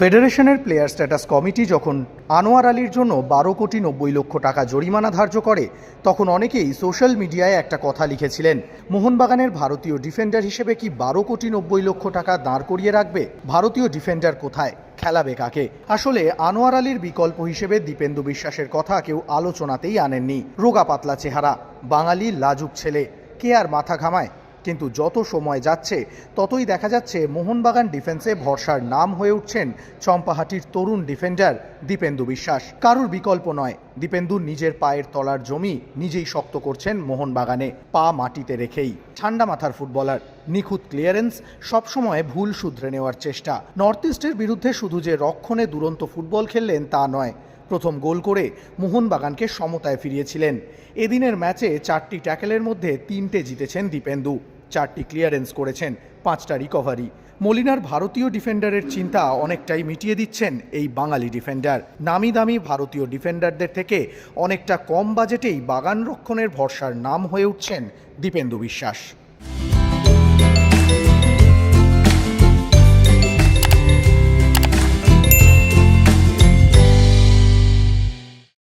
ফেডারেশনের player status committee যখন আনোয়ার আলীর জন্য বারো কোটি নব্বই লক্ষ টাকা জরিমানা ধার্য করে, তখন অনেকেই সোশ্যাল মিডিয়ায় একটা কথা লিখেছিলেন। মোহনবাগানের ভারতীয় ডিফেন্ডার হিসেবে কি বারো কোটি নব্বই লক্ষ টাকা দাঁড় করিয়ে রাখবে? ভারতীয় ডিফেন্ডার কোথায়? খেলাবে কাকে? আসলে আনোয়ার আলীর বিকল্প হিসেবে দীপেন্দু বিশ্বাসের কথা কেউ আলোচনাতেই আনেননি। রোগা পাতলা চেহারা, বাঙালি লাজুক ছেলে, কে আর মাথা ঘামায়? কিন্তু যত সময় যাচ্ছে, ততই দেখা যাচ্ছে মোহনবাগান ডিফেন্সে ভরসার নাম হয়ে উঠছেন চম্পাহাটির তরুণ ডিফেন্ডার দীপেন্দু বিশ্বাস। কারুর বিকল্প নয়, দীপেন্দু নিজের পায়ের তলার জমি নিজেই শক্ত করছেন মোহনবাগানে, পা মাটিতে রেখেই। ঠান্ডা মাথার ফুটবলার, নিখুঁত ক্লিয়ারেন্স সবসময় ভুল শুধরে নেওয়ার চেষ্টা। নর্থ ইস্টের বিরুদ্ধে শুধু যে রক্ষণে দুরন্ত ফুটবল খেললেন তা নয় প্রথম গোল করে মোহনবাগানকে সমতায় ফিরিয়েছিলেন। এদিনের ম্যাচে চারটি ট্যাকেলের মধ্যে তিনটে জিতেছেন দীপেন্দু। চারটি ক্লিয়ারেন্স করেছেন, পাঁচটা রিকভারি। মলিনার ভারতীয় ডিফেন্ডারের চিন্তা অনেকটাই মিটিয়ে দিচ্ছেন এই বাঙালি ডিফেন্ডার। নামি দামি ভারতীয় ডিফেন্ডারদের থেকে অনেকটা কম বাজেটেই বাগান রক্ষণের ভরসার নাম হয়ে উঠছেন দীপেন্দু বিশ্বাস।